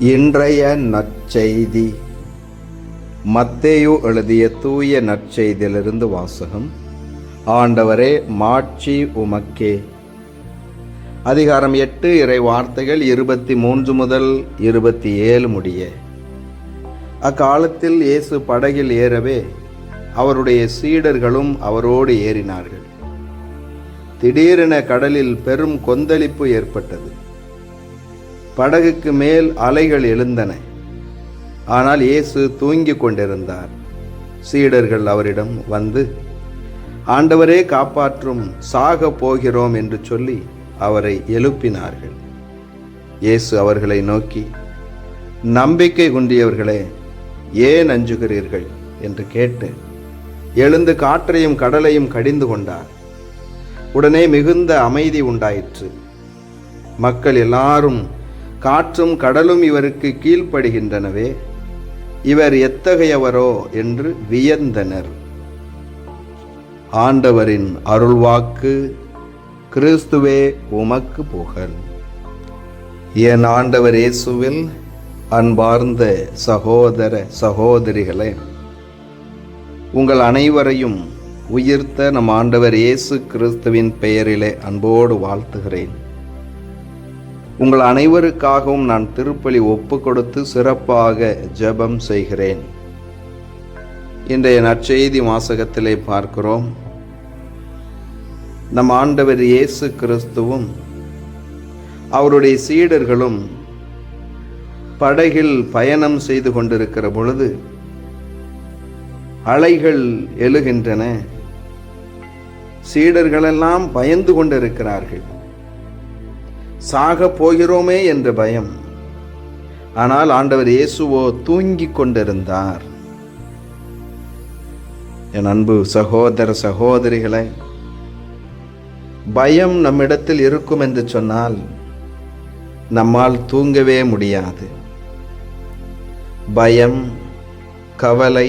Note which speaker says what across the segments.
Speaker 1: இன்றைய நற்செய்தி. மத்தேயு எழுதிய தூய நற்செய்தியிலிருந்து வாசகம். ஆண்டவரே மாட்சி உமக்கே. அதிகாரம் எட்டு இறை வார்த்தைகள் இருபத்தி மூன்று முதல் இருபத்தி ஏழு முடிய. அக்காலத்தில் இயேசு படகில் ஏறவே அவருடைய சீடர்களும் அவரோடு ஏறினார்கள். திடீரென கடலில் பெரும் கொந்தளிப்பு ஏற்பட்டது. படகுக்கு மேல் அலைகள் எழுந்தன. ஆனால் இயேசு தூங்கிக் கொண்டிருந்தார். சீடர்கள் அவரிடம் வந்து ஆண்டவரே காப்பாற்றும் சாக போகிறோம் என்று சொல்லி அவரை எழுப்பினார்கள். இயேசு அவர்களை நோக்கி நம்பிக்கை குன்றியவர்களே ஏன் அஞ்சுகிறீர்கள்? என்று கேட்டு எழுந்து காற்றையும் கடலையும் கடிந்து கொண்டார். உடனே மிகுந்த அமைதி உண்டாயிற்று. மக்கள் எல்லாரும் காற்றும் கடலும் இவருக்கு கீழ்ப்படுகின்றனவே. இவர் எத்தகையவரோ என்று வியந்தனர். ஆண்டவரின் அருள்வாக்கு கிறிஸ்துவே உமக்கு புகழ். என் ஆண்டவர் இயேசுவில் அன்பார்ந்த சகோதர சகோதரிகளே உங்கள் அனைவரையும் உயிர்த்த நம் ஆண்டவர் இயேசு கிறிஸ்துவின் பெயரிலே அன்போடு வாழ்த்துகிறேன். உங்கள் அனைவருக்காகவும் நான் திருப்பலி ஒப்பு கொடுத்து சிறப்பாக ஜெபம் செய்கிறேன். இன்றைய நற்செய்தி வாசகத்திலே பார்க்கிறோம். நம் ஆண்டவர் இயேசு கிறிஸ்துவும் அவருடைய சீடர்களும் படகில் பயணம் செய்து கொண்டிருக்கிற பொழுது அலைகள் எழுகின்றன. சீடர்களெல்லாம் பயந்து கொண்டிருக்கிறார்கள். சாக போகிறோமே என்ற பயம். ஆனால் ஆண்டவர் இயேசுவோ தூங்கிக் கொண்டிருந்தார். என் அன்பு சகோதர சகோதரிகளை பயம் நம்மிடத்தில் இருக்கும் என்று சொன்னால் நம்மால் தூங்கவே முடியாது. பயம் கவலை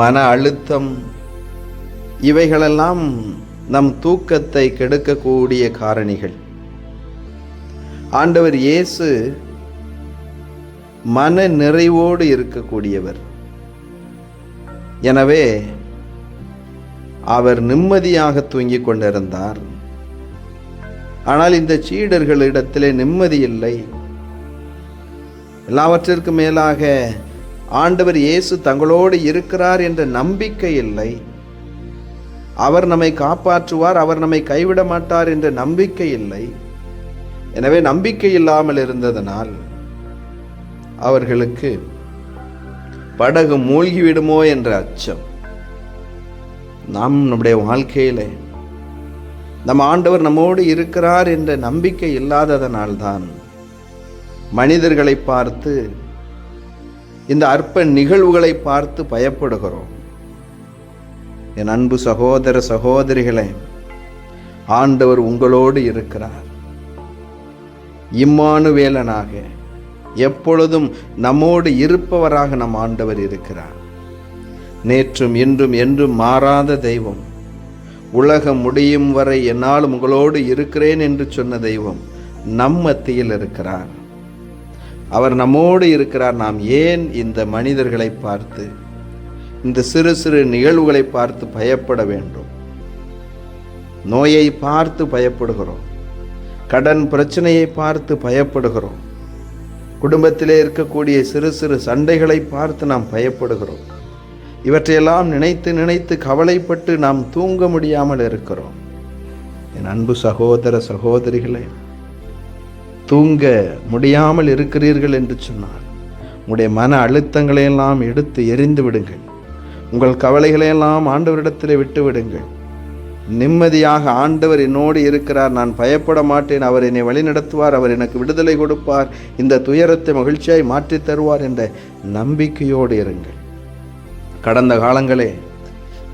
Speaker 1: மன அழுத்தம் இவைகளெல்லாம் நம் தூக்கத்தை கெடுக்கக்கூடிய காரணிகள். ஆண்டவர் இயேசு மன நிறைவோடு இருக்கக்கூடியவர். எனவே அவர் நிம்மதியாக தூங்கிக் கொண்டிருந்தார். ஆனால் இந்த சீடர்களிடத்திலே நிம்மதி இல்லை. எல்லாவற்றிற்கும் மேலாக ஆண்டவர் இயேசு தங்களோடு இருக்கிறார் என்ற நம்பிக்கை இல்லை. அவர் நம்மை காப்பாற்றுவார் அவர் நம்மை கைவிட மாட்டார் என்ற நம்பிக்கை இல்லை. எனவே நம்பிக்கை இல்லாமல் இருந்ததனால் அவர்களுக்கு படகு மூழ்கிவிடுமோ என்ற அச்சம் நாம் நம்முடைய வாழ்க்கையில். நம் ஆண்டவர் நம்மோடு இருக்கிறார் என்ற நம்பிக்கை இல்லாததனால்தான் மனிதர்களை பார்த்து இந்த அற்ப நிகழ்வுகளை பார்த்து பயப்படுகிறோம். என் அன்பு சகோதர சகோதரிகளே ஆண்டவர் உங்களோடு இருக்கிறார். இம்மானுவேலனாக எப்பொழுதும் நம்மோடு இருப்பவராக நம் ஆண்டவர் இருக்கிறார். நேற்றும் இன்றும் என்றும் மாறாத தெய்வம். உலகம் முடியும் வரை என்னால் உங்களோடு இருக்கிறேன் என்று சொன்ன தெய்வம் நம் மத்தியில் இருக்கிறார். அவர் நம்மோடு இருக்கிறார். நாம் ஏன் இந்த மனிதர்களை பார்த்து இந்த சிறு சிறு நிகழ்வுகளை பார்த்து பயப்பட வேண்டும்? நோயை பார்த்து பயப்படுகிறோம். கடன் பிரச்சனையை பார்த்து பயப்படுகிறோம். குடும்பத்திலே இருக்கக்கூடிய சிறு சிறு சண்டைகளை பார்த்து நாம் பயப்படுகிறோம். இவற்றையெல்லாம் நினைத்து நினைத்து கவலைப்பட்டு நாம் தூங்க முடியாமல் இருக்கிறோம். என் அன்பு சகோதர சகோதரிகளே தூங்க முடியாமல் இருக்கிறீர்கள் என்று சொன்னால் உங்களுடைய மன அழுத்தங்களையெல்லாம் எடுத்து எரிந்து விடுங்கள். உங்கள் கவலைகளையெல்லாம் ஆண்டவரிடத்தில் விட்டு விடுங்கள் நிம்மதியாக ஆண்டவர் என்னோடு இருக்கிறார். நான் பயப்பட மாட்டேன். அவர் என்னை வழிநடத்துவார். அவர் எனக்கு விடுதலை கொடுப்பார். இந்த துயரத்தை மகிழ்ச்சியாய் மாற்றித் தருவார் என்ற நம்பிக்கையோடு இருங்கள். கடந்த காலங்களே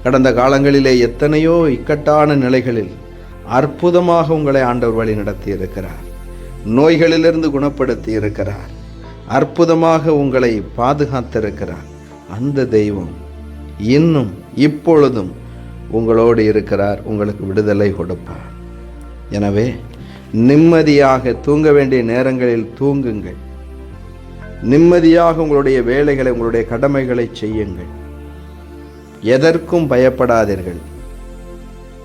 Speaker 1: கடந்த காலங்களிலே எத்தனையோ இக்கட்டான நிலைகளில் அற்புதமாக உங்களை ஆண்டவர் வழி நடத்தி இருக்கிறார். நோய்களிலிருந்து குணப்படுத்தி இருக்கிறார். அற்புதமாக உங்களை பாதுகாத்திருக்கிறார். அந்த தெய்வம் இன்னும் இப்பொழுதும் உங்களோடு இருக்கிறார் உங்களுக்கு விடுதலை கொடுப்பார். எனவே நிம்மதியாக தூங்க வேண்டிய நேரங்களில் தூங்குங்கள். நிம்மதியாக உங்களுடைய வேலைகளை உங்களுடைய கடமைகளை செய்யுங்கள். எதற்கும் பயப்படாதீர்கள்.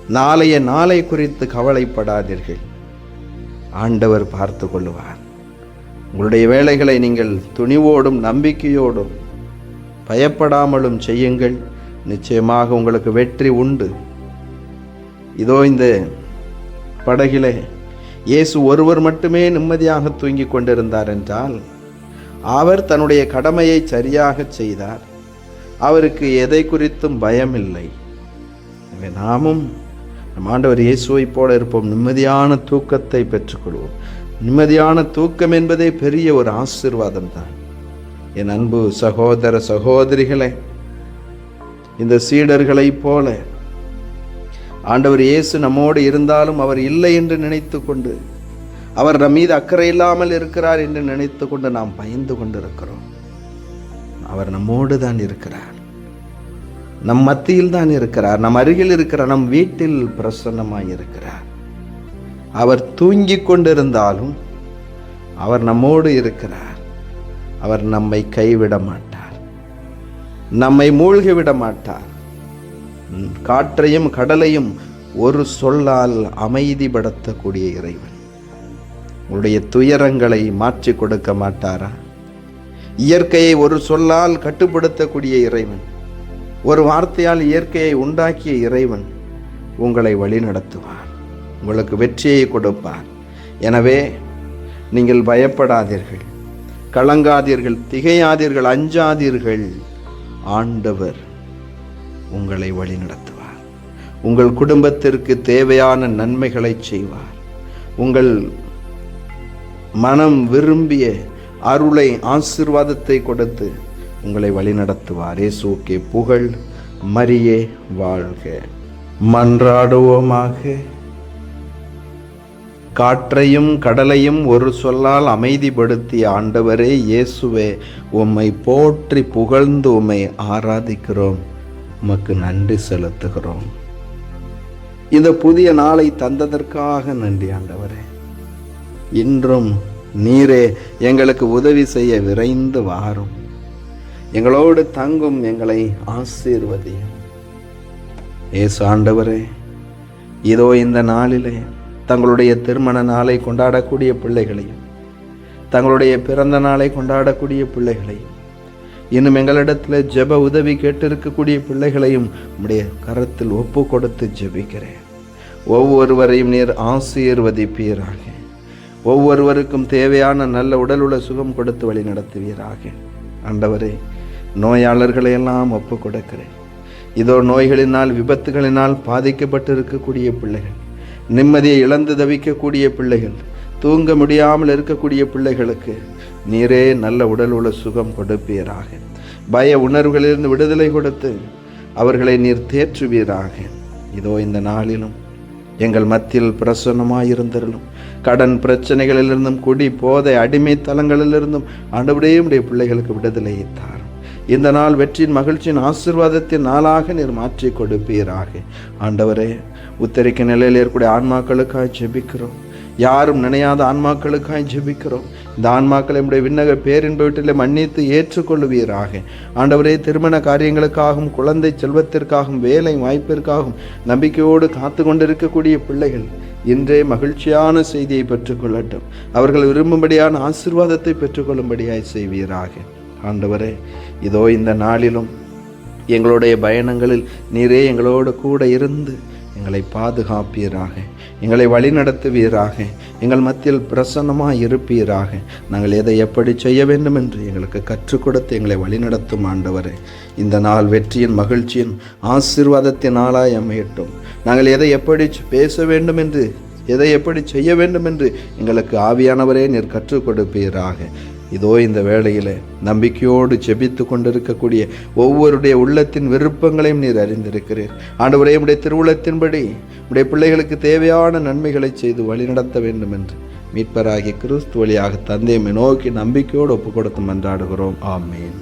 Speaker 1: நாளைய நாளை குறித்து கவலைப்படாதீர்கள். ஆண்டவர் பார்த்து கொள்ளுவார். உங்களுடைய வேலைகளை நீங்கள் துணிவோடும் நம்பிக்கையோடும் பயப்படாமலும் செய்யுங்கள். நிச்சயமாக உங்களுக்கு வெற்றி உண்டு. இதோ இந்த படகிலே இயேசு ஒருவர் மட்டுமே நிம்மதியாக தூங்கிக் கொண்டிருந்தார் என்றால் அவர் தன்னுடைய கடமையை சரியாக செய்தார். அவருக்கு எதை குறித்தும் பயமில்லை. எனவே நாமும் நம் ஆண்டவர் இயேசுவைப் போல இருப்போம். நிம்மதியான தூக்கத்தை பெற்றுக்கொள்வோம். நிம்மதியான தூக்கம் என்பதே பெரிய ஒரு ஆசீர்வாதம் தான். என் அன்பு சகோதர சகோதரிகளே இந்த சீடர்களைப் போல. ஆண்டவர் இயேசு நம்மோடு இருந்தாலும் அவர் இல்லை என்று நினைத்து கொண்டு அவர் நம் மீது அக்கறை இல்லாமல் இருக்கிறார் என்று நினைத்து கொண்டு நாம் பயந்து கொண்டிருக்கிறோம். அவர் நம்மோடு தான் இருக்கிறார். நம் மத்தியில் தான் இருக்கிறார். நம் அருகில் இருக்கிறார் நம் வீட்டில் பிரசன்னமாக இருக்கிறார். அவர் தூங்கிக் கொண்டிருந்தாலும் அவர் நம்மோடு இருக்கிறார். அவர் நம்மை கைவிட மாட்டார். நம்மை மூழ்கிவிட மாட்டார். காற்றையும் கடலையும் ஒரு சொல்லால் அமைதிப்படுத்தக்கூடிய இறைவன். உங்களுடைய துயரங்களை மாற்றி கொடுக்க மாட்டாரா? இயற்கையை ஒரு சொல்லால் கட்டுப்படுத்தக்கூடிய இறைவன். ஒரு வார்த்தையால் இயற்கையை உண்டாக்கிய இறைவன் உங்களை வழிநடத்துவார் உங்களுக்கு வெற்றியை கொடுப்பார். எனவே நீங்கள் பயப்படாதீர்கள். கலங்காதீர்கள் திகையாதீர்கள் அஞ்சாதீர்கள். ஆண்டவர் உங்களை வழிநடத்துவார் உங்கள் குடும்பத்திற்கு தேவையான நன்மைகளை செய்வார். உங்கள் மனம் விரும்பிய அருளை ஆசீர்வாதத்தை கொடுத்து உங்களை வழிநடத்துவார் இயேசுக்கே புகழ் மரியே வாழ்க. மன்றாடுவோமாக. காற்றையும் கடலையும் ஒரு சொல்லால் அமைதிப்படுத்திய ஆண்டவரே இயேசுவே உம்மை போற்றி புகழ்ந்து உம்மை ஆராதிக்கிறோம். உமக்கு நன்றி செலுத்துகிறோம். இந்த புதிய நாளை தந்ததற்காக நன்றி ஆண்டவரே. இன்றும் நீரே எங்களுக்கு உதவி செய்ய விரைந்து வாரும். எங்களோடு தங்கும் எங்களை ஆசீர்வதியும். ஏசு ஆண்டவரே இதோ இந்த நாளிலே தங்களுடைய திருமண நாளை கொண்டாடக்கூடிய பிள்ளைகளையும் தங்களுடைய பிறந்த நாளை கொண்டாடக்கூடிய பிள்ளைகளையும் இன்னும் எங்களிடத்தில் ஜெப உதவி கேட்டிருக்கக்கூடிய பிள்ளைகளையும் உடைய கரத்தில் ஒப்பு கொடுத்து ஜெபிக்கிறேன். ஒவ்வொருவரையும் நீர் ஆசீர்வதிப்பீராக. ஒவ்வொருவருக்கும் தேவையான நல்ல உடலுள்ள சுகம் கொடுத்து வழி நடத்துவீராக. ஆண்டவரே நோயாளர்களை எல்லாம் ஒப்பு கொடுக்கிறேன் இதோ நோய்களினால் விபத்துகளினால் பாதிக்கப்பட்டு இருக்கக்கூடிய பிள்ளைகள் நிம்மதியை இழந்து தவிக்கக்கூடிய பிள்ளைகள் தூங்க முடியாமல் இருக்கக்கூடிய பிள்ளைகளுக்கு நீரே நல்ல உடல் உள்ள சுகம் கொடுப்பீராக. பய உணர்வுகளிலிருந்து விடுதலை கொடுத்து அவர்களை நீர் தேற்றுவீராக. இதோ இந்த நாளிலும் எங்கள் மத்தியில் பிரசன்னமாயிருந்தருளும் கடன் பிரச்சனைகளிலிருந்தும் குடி போதை அடிமை தலங்களிலிருந்தும் ஆண்டவரே உடைய பிள்ளைகளுக்கு விடுதலையை தாரும். இந்த நாள் வெற்றியின் மகிழ்ச்சியின் ஆசீர்வாதத்தின் நாளாக நீர் மாற்றி கொடுப்பீராக. ஆண்டவரே உத்தரிக்க நிலையில் இருக்கக்கூடிய ஆன்மாக்களுக்காக ஜெபிக்கிறோம். யாரும் நினையாத ஆன்மாக்களுக்காய் ஜெபிக்கிறோம். இந்த ஆன்மாக்களை நம்முடைய விண்ணக பேரின்ப வீட்டிலே மன்னித்து ஏற்றுக்கொள்வீராக ஆண்டவரே திருமண காரியங்களுக்காகவும் குழந்தை செல்வத்திற்காகவும் வேலை வாய்ப்பிற்காகவும் நம்பிக்கையோடு காத்து கொண்டிருக்கக்கூடிய பிள்ளைகள் இன்றே மகிழ்ச்சியான செய்தியை பெற்றுக்கொள்ளட்டும். அவர்கள் விரும்பும்படியான ஆசிர்வாதத்தை பெற்றுக்கொள்ளும்படியாய் செய்வீராக. ஆண்டவரே இதோ இந்த நாளிலும் எங்களுடைய பயணங்களில் நீரே எங்களோடு கூட இருந்து எங்களை பாதுகாப்பீராக. எங்களை வழிநடத்துவீராக. எங்கள் மத்தியில் பிரசன்னமாக இருப்பீராக. நாங்கள் எதை எப்படி செய்ய வேண்டும் என்று எங்களுக்கு கற்றுக் கொடுத்து எங்களை வழிநடத்தும் ஆண்டவரே. இந்த நாள் வெற்றியின் மகிழ்ச்சியின் ஆசீர்வாதத்தின் நாளாய் அமையட்டும். நாங்கள் எதை எப்படி பேச வேண்டும் என்று எதை எப்படி செய்ய வேண்டும் என்று எங்களுக்கு ஆவியானவரே நீர் கற்றுக் கொடுப்பீராக. இதோ இந்த வேளையில் நம்பிக்கையோடு செபித்து கொண்டிருக்கக்கூடிய ஒவ்வொருடைய உள்ளத்தின் விருப்பங்களையும் நீர் அறிந்திருக்கிறீர். ஆண்டவரே உடைய திருவுளத்தின்படி உடைய பிள்ளைகளுக்கு தேவையான நன்மைகளை செய்து வழிநடத்த வேண்டும் என்று மீட்பராகிய கிறிஸ்து வழியாக தந்தையை நோக்கி நம்பிக்கையோடு ஒப்பு கொடுத்து மன்றாடுகிறோம் ஆமீன்.